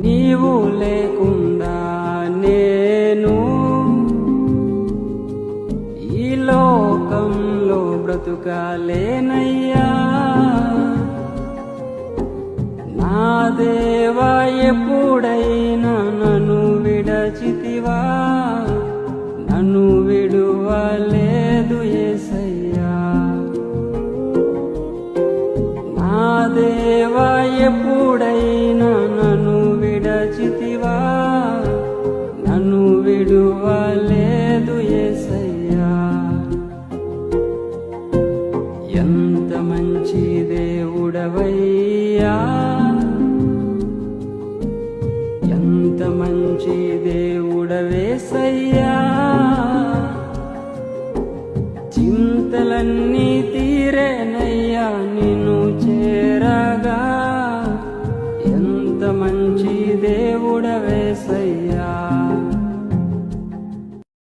నీవు లేకుండా నేను ఈ లోకంలో బ్రతుకాలేనయ్యా. నా దేవా ఎప్పుడైనా నన్ను విడచితివా? నన్ను విడువలేదు ఏసయ్యా. నా దేవా ఎప్పుడై నన్ను విడువలేదు ఏసయ్యా. ఎంత మంచి దేవుడవయ్యా. ఎంత మంచి దేవుడవేసయ్యా. చింతలన్నీ తీరేనయ్యా నిన్ను చేరగా. ఎంత మంచి దేవుడవేసయ్యా.